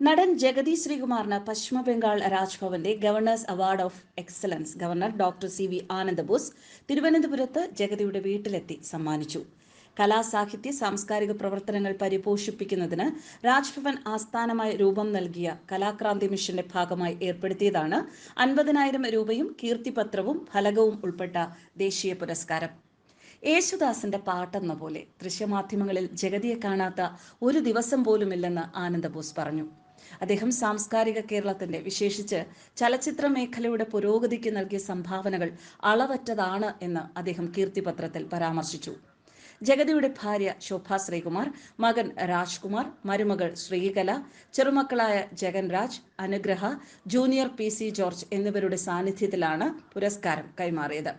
നടൻ ജഗതി ശ്രീകുമാറിന് പശ്ചിമ Bengal രാജ്ഭവന്റെ governor's award of excellence governor doctor C V Ananda Bose തിരുവനന്തപുരത്ത് ജഗതിയുടെ വീട്ടിലെത്തി സമ്മാനിച്ചു. കലാസാഹിത്യ സാംസ്കാരിക പ്രവർത്തനങ്ങൾ പരിപോഷിപ്പിക്കുന്നതിന് രാജ്ഭവൻ ആസ്ഥാനമായി രൂപം നൽകിയ കലാക്രാന്തി മിഷന്റെ ഭാഗമായി ഏർപ്പെടുത്തിയതാണ് അൻപതിനായിരം രൂപയും കീർത്തിപത്രവും ഫലകവും ഉൾപ്പെട്ട ദേശീയ പുരസ്കാരം. യേശുദാസിന്റെ പാട്ടെന്ന പോലെ ദൃശ്യമാധ്യമങ്ങളിൽ ജഗതിയെ കാണാത്ത ഒരു ദിവസം പോലുമില്ലെന്ന് ആനന്ദബോസ് പറഞ്ഞു. അദ്ദേഹം സാംസ്കാരിക കേരളത്തിന്റെ വിശേഷിച്ച് ചലച്ചിത്ര മേഖലയുടെ പുരോഗതിക്ക് നൽകിയ സംഭാവനകൾ അളവറ്റതാണ് എന്ന് അദ്ദേഹം കീർത്തിപത്രത്തിൽ പരാമർശിച്ചു. ജഗതിയുടെ ഭാര്യ ശോഭ ശ്രീകുമാർ മകൻ രാജ്കുമാർ മരുമകൾ ശ്രീകല ചെറുമക്കളായ ജഗൻരാജ് അനുഗ്രഹ ജൂനിയർ പി സി ജോർജ് എന്നിവരുടെ സാന്നിധ്യത്തിലാണ് പുരസ്കാരം കൈമാറിയത്.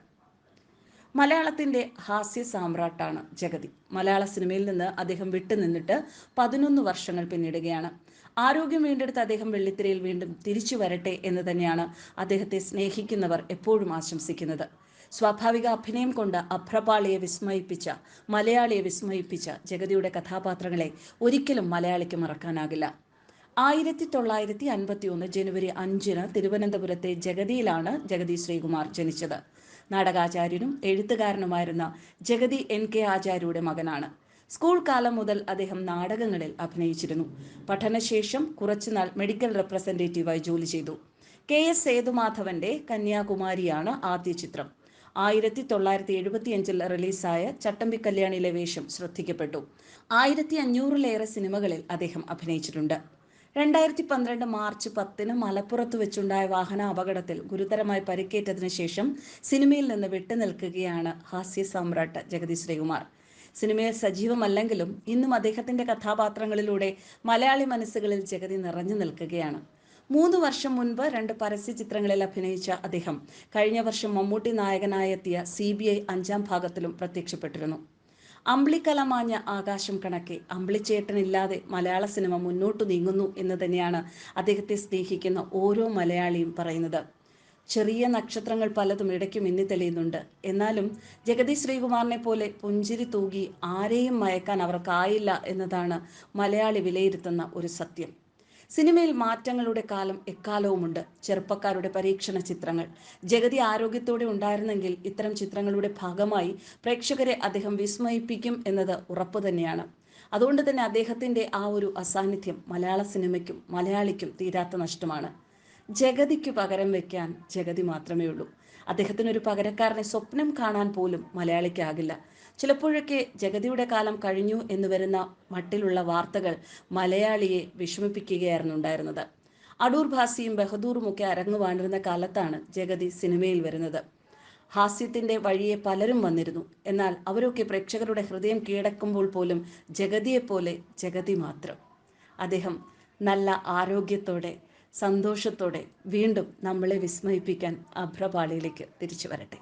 മലയാളത്തിന്റെ ഹാസ്യ സാമ്രാട്ടാണ് ജഗതി. മലയാള സിനിമയിൽ നിന്ന് അദ്ദേഹം വിട്ടുനിന്നിട്ട് പതിനൊന്ന് വർഷങ്ങൾ പിന്നിടുകയാണ്. ആരോഗ്യം വീണ്ടെടുത്ത് അദ്ദേഹം വെള്ളിത്തിരയിൽ വീണ്ടും തിരിച്ചു വരട്ടെ എന്ന് തന്നെയാണ് അദ്ദേഹത്തെ സ്നേഹിക്കുന്നവർ എപ്പോഴും ആശംസിക്കുന്നത്. സ്വാഭാവിക അഭിനയം കൊണ്ട് അഭ്രപാളിയെ വിസ്മയിപ്പിച്ച മലയാളിയെ വിസ്മയിപ്പിച്ച ജഗതിയുടെ കഥാപാത്രങ്ങളെ ഒരിക്കലും മലയാളിക്ക് മറക്കാനാകില്ല. ആയിരത്തി തൊള്ളായിരത്തി അൻപത്തി ഒന്ന് ജനുവരി അഞ്ചിന് തിരുവനന്തപുരത്തെ ജഗതിയിലാണ് ജഗതി ശ്രീകുമാർ ജനിച്ചത്. നാടകാചാര്യനും എഴുത്തുകാരനുമായിരുന്ന ജഗതി എൻ കെ ആചാര്യയുടെ മകനാണ്. സ്കൂൾ കാലം മുതൽ അദ്ദേഹം നാടകങ്ങളിൽ അഭിനയിച്ചിരുന്നു. പഠനശേഷം കുറച്ചുനാൾ മെഡിക്കൽ റെപ്രസെന്റേറ്റീവായി ജോലി ചെയ്തു. കെ എസ് സേതുമാധവന്റെ കന്യാകുമാരിയാണ് ആദ്യ ചിത്രം. ആയിരത്തി തൊള്ളായിരത്തി എഴുപത്തിയഞ്ചിൽ റിലീസായ ചട്ടമ്പി കല്യാണിയിലെ വേഷം ശ്രദ്ധിക്കപ്പെട്ടു. ആയിരത്തി അഞ്ഞൂറിലേറെ സിനിമകളിൽ അദ്ദേഹം അഭിനയിച്ചിട്ടുണ്ട്. രണ്ടായിരത്തി പന്ത്രണ്ട് മാർച്ച് പത്തിന് മലപ്പുറത്ത് വെച്ചുണ്ടായ വാഹന അപകടത്തിൽ ഗുരുതരമായി പരിക്കേറ്റതിനു ശേഷം സിനിമയിൽ നിന്ന് വിട്ടുനിൽക്കുകയാണ് ഹാസ്യ സമ്രാട്ട് ജഗതി ശ്രീകുമാർ സിനിമയിൽ സജീവമല്ലെങ്കിലും ഇന്നും അദ്ദേഹത്തിന്റെ കഥാപാത്രങ്ങളിലൂടെ മലയാളി മനസ്സുകളിൽ ജഗതി നിറഞ്ഞു നിൽക്കുകയാണ്. മൂന്ന് വർഷം മുൻപ് രണ്ട് പരസ്യ ചിത്രങ്ങളിൽ അഭിനയിച്ച അദ്ദേഹം കഴിഞ്ഞ വർഷം മമ്മൂട്ടി നായകനായെത്തിയ സി ബി ഐ അഞ്ചാം ഭാഗത്തിലും പ്രത്യക്ഷപ്പെട്ടിരുന്നു. അമ്പിളിക്കലമാഞ്ഞ ആകാശം കണക്കെ അമ്പിളിച്ചേട്ടനില്ലാതെ മലയാള സിനിമ മുന്നോട്ട് നീങ്ങുന്നു എന്ന് തന്നെയാണ് അദ്ദേഹത്തെ സ്നേഹിക്കുന്ന ഓരോ മലയാളിയും പറയുന്നത്. ചെറിയ നക്ഷത്രങ്ങൾ പലതും ഇടയ്ക്ക് മിന്നിത്തെളിയുന്നുണ്ട് എന്നാലും ജഗതി ശ്രീകുമാറിനെ പോലെ പുഞ്ചിരി തൂകി ആരെയും മയക്കാൻ അവർക്കായില്ല എന്നതാണ് മലയാളി വിലയിരുത്തുന്ന ഒരു സത്യം. സിനിമയിൽ മാറ്റങ്ങളുടെ കാലം എക്കാലവുമുണ്ട്. ചെറുപ്പക്കാരുടെ പരീക്ഷണ ചിത്രങ്ങൾ. ജഗതി ആരോഗ്യത്തോടെ ഉണ്ടായിരുന്നെങ്കിൽ ഇത്തരം ചിത്രങ്ങളുടെ ഭാഗമായി പ്രേക്ഷകരെ അദ്ദേഹം വിസ്മയിപ്പിക്കും എന്നത് ഉറപ്പു തന്നെയാണ്. അതുകൊണ്ട് തന്നെ അദ്ദേഹത്തിന്റെ ആ ഒരു അസാന്നിധ്യം മലയാള സിനിമയ്ക്കും മലയാളിക്കും തീരാത്ത നഷ്ടമാണ്. ജഗതിക്ക് പകരം വെക്കാൻ ജഗതി മാത്രമേ ഉള്ളൂ. അദ്ദേഹത്തിന് ഒരു പകരക്കാരനെ സ്വപ്നം കാണാൻ പോലും മലയാളിക്കാകില്ല. ചിലപ്പോഴൊക്കെ ജഗതിയുടെ കാലം കഴിഞ്ഞു എന്ന് വരുന്ന മട്ടിലുള്ള വാർത്തകൾ മലയാളിയെ വിഷമിപ്പിക്കുകയായിരുന്നു ഉണ്ടായിരുന്നത് അടൂർ ഭാസിയും ബഹദൂറും ഒക്കെ അരങ്ങുവാണിരുന്ന കാലത്താണ് ജഗതി സിനിമയിൽ വരുന്നത്. ഹാസ്യത്തിന്റെ വഴിയെ പലരും വന്നിരുന്നു. എന്നാൽ അവരൊക്കെ പ്രേക്ഷകരുടെ ഹൃദയം കീഴടക്കുമ്പോൾ പോലും ജഗതിയെപ്പോലെ ജഗതി മാത്രം. അദ്ദേഹം നല്ല ആരോഗ്യത്തോടെ സന്തോഷത്തോടെ വീണ്ടും നമ്മളെ വിസ്മയിപ്പിക്കാൻ അഭ്രപാളിയിലേക്ക് തിരിച്ചു വരട്ടെ.